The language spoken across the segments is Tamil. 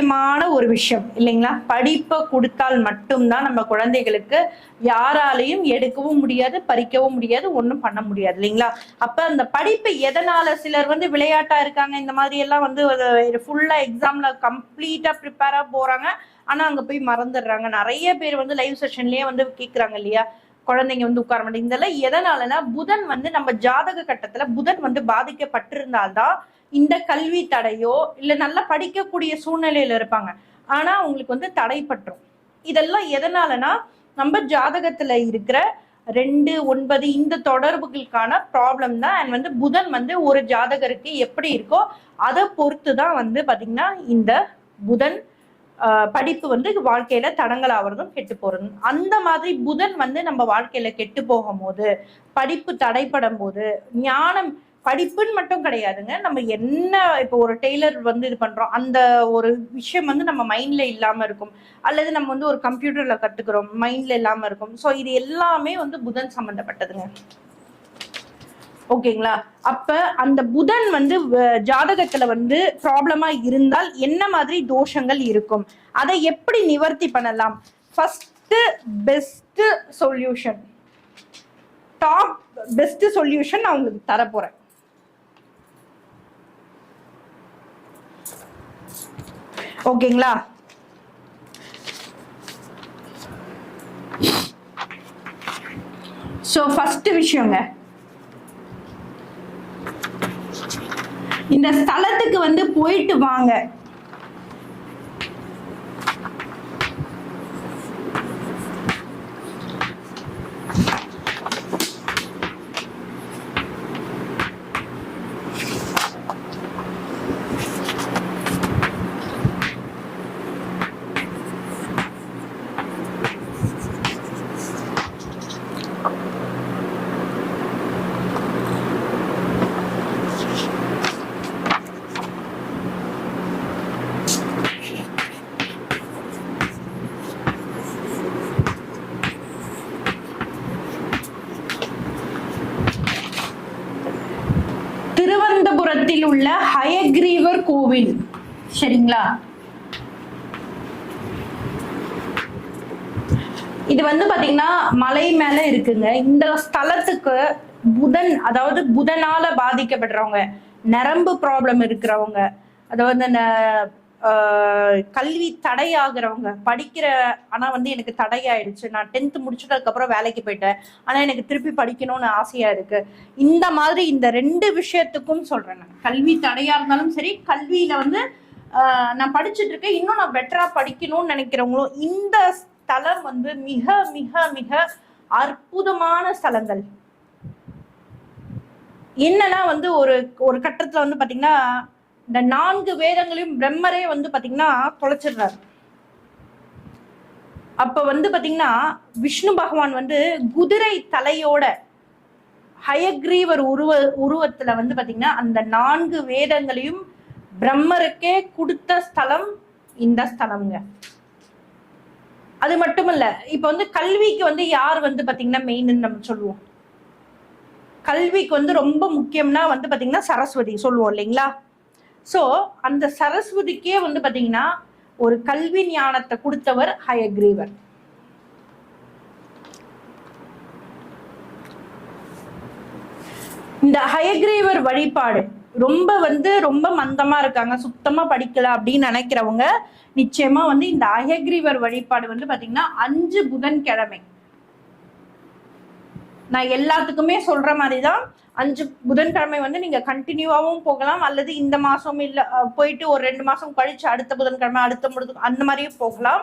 முக்கியமான ஒரு விஷயம் இல்லைங்களா? படிப்பை கொடுத்தால் மட்டும்தான் நம்ம குழந்தைகளுக்கு யாராலையும் எடுக்கவும் முடியாது பறிக்கவும் முடியாது ஒன்றும் பண்ண முடியாது இல்லைங்களா? அப்ப அந்த படிப்பு எதனால சிலர் வந்து விளையாட்டா இருக்காங்க இந்த மாதிரி எல்லாம் வந்து ஃபுல்லா எக்ஸாம்ல கம்ப்ளீட்டா ப்ரிப்பேரா போறாங்க. ஆனா அங்க போய் மறந்துடுறாங்க. நிறைய பேர் வந்து லைவ் செஷன்லயே வந்து கேக்குறாங்க இல்லையா? குழந்தைங்க வந்து உட்கார மாட்டேங்க இதெல்லாம் எதனாலனா புதன் வந்து நம்ம ஜாதக கட்டத்துல புதன் வந்து பாதிக்கப்பட்டிருந்தால்தான் இந்த கல்வி தடையோ இல்ல நல்லா படிக்கக்கூடிய சூழ்நிலையில இருப்பாங்க. ஆனா அவங்களுக்கு வந்து தடைப்பட்டுரும். இதெல்லாம் எதனாலனா நம்ம ஜாதகத்துல இருக்கிற ரெண்டு ஒன்பது இந்த தொடர்புகளுக்கான ப்ராப்ளம் தான். அண்ட் வந்து புதன் வந்து ஒரு ஜாதகருக்கு எப்படி இருக்கோ அதை பொறுத்து தான் வந்து பாத்தீங்கன்னா இந்த புதன் படிப்பு வந்து வாழ்க்கையில தடங்கள் ஆகிறதும் கெட்டு போறதும். அந்த மாதிரி புதன் வந்து நம்ம வாழ்க்கையில கெட்டு போகும்போது படிப்பு தடைப்படும் போது ஞானம் படிப்புன்னு மட்டும் கிடையாதுங்க. நம்ம என்ன இப்போ ஒரு டெய்லர் வந்து இது பண்றோம் அந்த ஒரு விஷயம் வந்து நம்ம மைண்ட்ல இல்லாம இருக்கும். அல்லது நம்ம வந்து ஒரு கம்ப்யூட்டர்ல கத்துக்கிறோம் மைண்ட்ல இல்லாம இருக்கும். ஸோ இது எல்லாமே வந்து புதன் சம்பந்தப்பட்டதுங்க. ஓகேங்களா? அப்ப அந்த புதன் வந்து ஜாதகத்துல வந்து ப்ராப்ளமா இருந்தால் என்ன மாதிரி தோஷங்கள் இருக்கும்? அதை எப்படி நிவர்த்தி பண்ணலாம்? First best solution top best solution நான் உங்களுக்கு தரப்போறேன். ஓகேங்களா? ஸோ ஃபஸ்ட்டு விஷயங்க. இந்த ஸ்தலத்துக்கு வந்து போயிட்டு வாங்க. திருவனந்தபுரத்தில் உள்ள ஹயக்ரீவர் கோவில். சரிங்களா? இது வந்து பாத்தீங்கன்னா மலை மேல இருக்குங்க. இந்த ஸ்தலத்துக்கு புதன் அதாவது புதனால பாதிக்கப்படுறவங்க நரம்பு ப்ராப்ளம் இருக்கிறவங்க அதாவது கல்வி தடையாகிறவங்க படிக்கிற ஆனால் வந்து எனக்கு தடையாயிடுச்சு. நான் டென்த்து முடிச்சதுக்கு வேலைக்கு போயிட்டேன். ஆனால் எனக்கு திருப்பி படிக்கணும்னு ஆசையாக இருக்குது இந்த மாதிரி இந்த ரெண்டு விஷயத்துக்கும் சொல்கிறேன் நான். கல்வி தடையாக இருந்தாலும் சரி கல்வியில் வந்து நான் படிச்சுட்டு இருக்கேன். இன்னும் நான் பெட்டராக படிக்கணும்னு நினைக்கிறவங்களும் இந்த ஸ்தலம் வந்து மிக மிக மிக அற்புதமான ஸ்தலங்கள் என்னன்னா வந்து ஒரு ஒரு கட்டத்தில் வந்து பார்த்தீங்கன்னா இந்த நான்கு வேதங்களையும் பிரம்மரே வந்து பாத்தீங்கன்னா தொலைச்சிடுறாரு. அப்ப வந்து பாத்தீங்கன்னா விஷ்ணு பகவான் வந்து குதிரை தலையோட ஹயக்ரீவர் உருவ உருவத்துல வந்து பாத்தீங்கன்னா அந்த நான்கு வேதங்களையும் பிரம்மருக்கே கொடுத்த ஸ்தலம் இந்த ஸ்தலம்ங்க. அது மட்டும் இல்ல இப்ப வந்து கல்விக்கு வந்து யார் வந்து பாத்தீங்கன்னா மெயின்னு நம்ம சொல்லுவோம். கல்விக்கு வந்து ரொம்ப முக்கியம்னா வந்து பாத்தீங்கன்னா சரஸ்வதி சொல்லுவோம் இல்லைங்களா? சோ அந்த சரஸ்வதிக்கே வந்து பாத்தீங்கன்னா ஒரு கல்வி ஞானத்தை கொடுத்தவர் ஹயக்ரீவர். இந்த ஹயக்ரீவர் வழிபாடு ரொம்ப வந்து ரொம்ப மந்தமா இருக்காங்க. சுத்தமா படிக்கல அப்படின்னு நினைக்கிறவங்க நிச்சயமா வந்து இந்த அயக்ரீவர் வழிபாடு வந்து பாத்தீங்கன்னா அஞ்சு புதன்கிழமை. நான் எல்லாத்துக்குமே சொல்ற மாதிரி தான் அஞ்சு புதன்கிழமை வந்து நீங்க கண்டினியூவாகவும் போகலாம். அல்லது இந்த மாதம் இல்ல போயிட்டு ஒரு ரெண்டு மாசம் கழிச்சு அடுத்த புதன்கிழமை அடுத்த புதன் அந்த மாதிரியும் போகலாம்.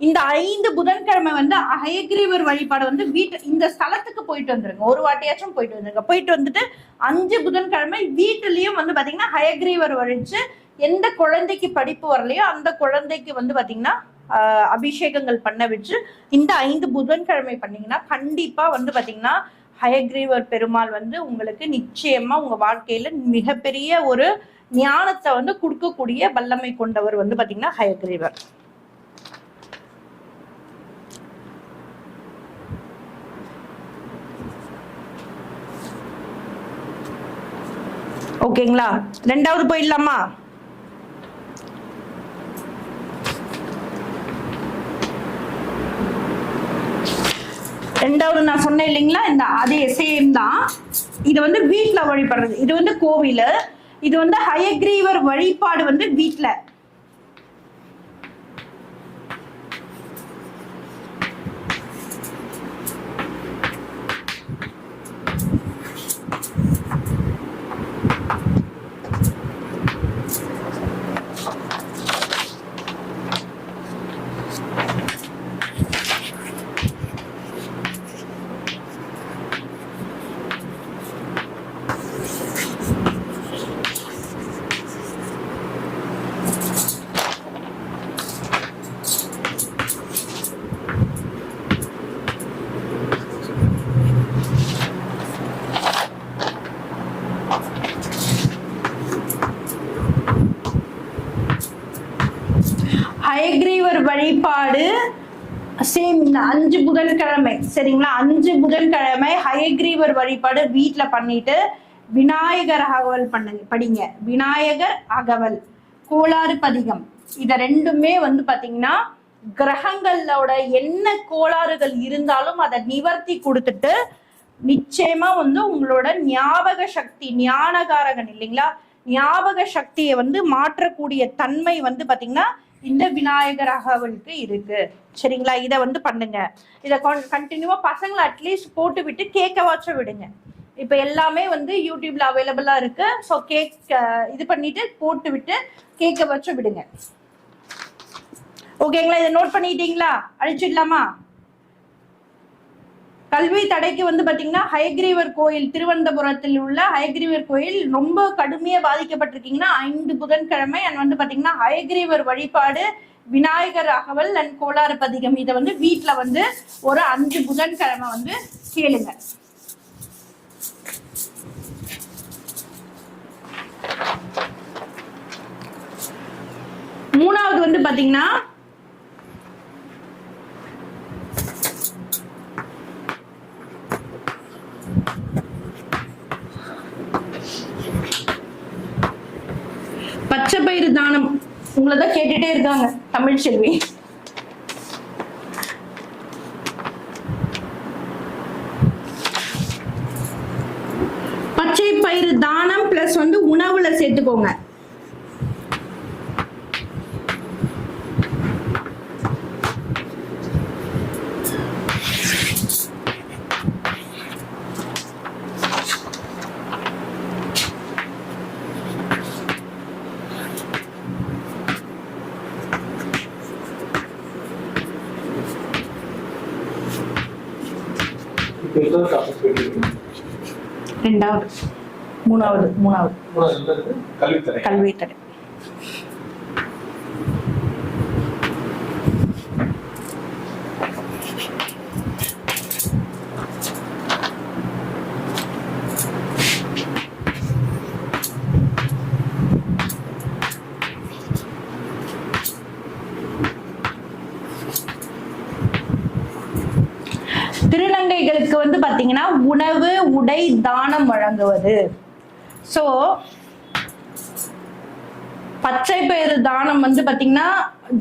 இந்த ஐந்து புதன்கிழமை வந்து அயக்ரீவர் வழிபாடு வந்து வீட்டு இந்த ஸ்தலத்துக்கு போயிட்டு வந்துருங்க. ஒரு வாட்டியாச்சும் போயிட்டு வந்துருங்க. போயிட்டு வந்துட்டு அஞ்சு புதன்கிழமை வீட்டுலயும் வந்து பாத்தீங்கன்னா ஹயக்ரீவர் வழிச்சு எந்த குழந்தைக்கு படிப்பு வரலையோ அந்த குழந்தைக்கு வந்து பாத்தீங்கன்னா அபிஷேகங்கள் பண்ண வச்சு இந்த ஐந்து புதன்கிழமை பண்ணீங்கன்னா கண்டிப்பா வந்து பாத்தீங்கன்னா ஹயக்ரீவர் பெருமாள் வந்து உங்களுக்கு நிச்சயமா உங்க வாழ்க்கையில மிகப்பெரிய ஒரு ஞானத்தை வந்து கொடுக்கக்கூடிய வல்லமை கொண்டவர் வந்து பாத்தீங்கன்னா ஹயக்ரீவர். ஓகேங்களா? ரெண்டாவது போயிடலாமா? ரெண்டாவது நான் சொன்னேன் இல்லைங்களா? இந்த அதே சேம் தான். இது வந்து வீட்டில் வழிபடுறது. இது வந்து கோவில். இது வந்து ஹயக்ரீவர் வழிபாடு வந்து வீட்டில் ஹயக்ரீவர் வழிபாடு சேம் இந்த அஞ்சு புதன்கிழமை சரிங்களா? அஞ்சு புதன்கிழமை ஹயக்ரீவர் வழிபாடு வீட்டில் பண்ணிட்டு விநாயகர் அகவல் பண்ணுங்க படிங்க. விநாயகர் அகவல் கோளாறு பதிகம். இதை ரெண்டுமே வந்து பார்த்தீங்கன்னா கிரகங்களோட என்ன கோளாறுகள் இருந்தாலும் அதை நிவர்த்தி கொடுத்துட்டு நிச்சயமா வந்து உங்களோட ஞாபக சக்தி ஞானகாரகன் இல்லைங்களா? ஞாபக சக்தியை வந்து மாற்றக்கூடிய தன்மை வந்து பார்த்தீங்கன்னா இந்த விநாயகர் அவனுக்கு இருக்கு. சரிங்களா? இதை வந்து பண்ணுங்க. இதை கண்டினியூவா பசங்களை அட்லீஸ்ட் போட்டு விட்டு கேட்க விடுங்க. இப்போ எல்லாமே வந்து யூடியூப்ல அவைலபிளா இருக்கு. ஸோ கேக் இது பண்ணிட்டு போட்டு விட்டு கேட்க வச்சு விடுங்க. ஓகேங்களா இதை நோட் பண்ணிட்டீங்களா? அழிச்சிடலாமா? கல்வி தடைக்கு வந்து பாத்தீங்கன்னா ஹயக்ரீவர் கோயில் திருவனந்தபுரத்தில் உள்ள ஹயக்ரீவர் கோயில் ரொம்ப கடுமையா பாதிக்கப்பட்டிருக்கீங்கன்னா ஐந்து புதன்கிழமை அண்ட் வந்து பாத்தீங்கன்னா ஹயக்ரீவர் வழிபாடு விநாயகர் அகவல் அண்ட் கோளாறு பதிகம். இதை வந்து வீட்டில் வந்து ஒரு அஞ்சு புதன்கிழமை வந்து கேளுங்க. மூணாவது வந்து பாத்தீங்கன்னா பச்சை பயிறு தானம் உங்களை தான் கேட்டுட்டே இருக்காங்க தமிழ் செல்வி. பச்சை பயிறு தானம் பிளஸ் வந்து உணவுல சேர்த்துக்கோங்க. ரெண்டாவது. மூணாவது மூணாவது. இருக்கு வந்து பாத்தீங்கன்னா உணவு உடை தானம் வழங்குவது. சோ பச்சை பயிறு தானம் வந்து பாத்தீங்கன்னா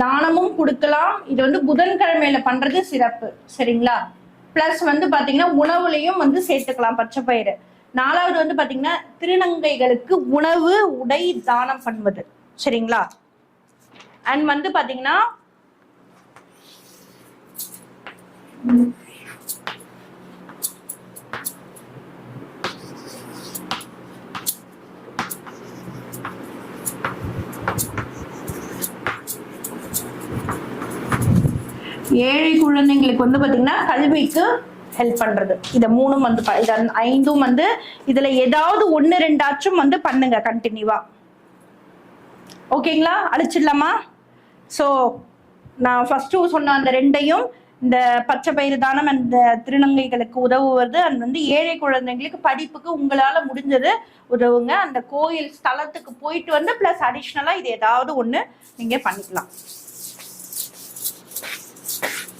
தானமும் கொடுக்கலாம். இது வந்து புதன்கிழமையில பண்றது சிறப்பு. சரிங்களா? பிளஸ் வந்து பாத்தீங்கன்னா உணவுலையும் வந்து சேர்த்துக்கலாம் பச்சை பயிறு. நாலாவது வந்து பாத்தீங்கன்னா திருநங்கைகளுக்கு உணவு உடை தானம் பண்ணுவது. சரிங்களா? அண்ட் வந்து பாத்தீங்கன்னா குழந்தைங்களுக்கு வந்து பாத்தீங்கன்னா கல்விக்கு ஹெல்ப் பண்றது. இத மூணும் வந்து ப- ஐந்தும் வந்து இதுல ஏதாவது ஒன்னு ரெண்டாச்சும் வந்து பண்ணுங்க கண்டினியூவா ஓகேங்களா? அழிச்சிடலாமா? ஸோ நான் ஃபர்ஸ்ட் சொன்ன அந்த ரெண்டையும் இந்த பச்சை பயிறு தானம் அந்த திருநங்கைகளுக்கு உதவுவது அண்ட் வந்து ஏழை குழந்தைங்களுக்கு படிப்புக்கு உங்களால முடிஞ்சது உதவுங்க. அந்த கோயில் ஸ்தலத்துக்கு போயிட்டு வந்து பிளஸ் அடிஷ்னலா இது ஏதாவது ஒண்ணு நீங்க பண்ணிக்கலாம் வீடியோ Comment. ஒரு டபுள் கிளிக் பண்ணி லைக் பண்ணிட்டு பாருங்க டபுள் டேப்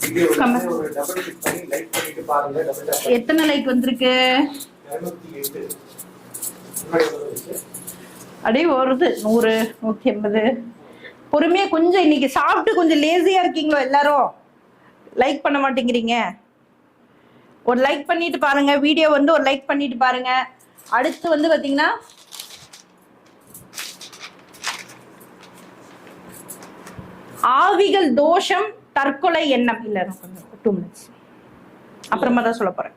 எத்தனை லைக் வந்திருக்கு? அப்படியே வருது நூறு நூத்தி எண்பது. பொறுமையா கொஞ்சம் இன்னைக்கு சாப்பிட்டு கொஞ்சம் லேசியா இருக்கீங்களோ எல்லாரும்? லைக் பண்ண மாட்டேங்கிறீங்க. ஒரு லைக் பண்ணிட்டு பாருங்க. வீடியோ வந்து ஒரு லைக் பண்ணிட்டு பாருங்க. அடுத்து வந்து பாத்தீங்கன்னா ஆவிகள் தோஷம் தற்கொலை எண்ணம் இல்ல. டூ மினிட்ஸ் அப்புறமா தான் சொல்ல போறேன்.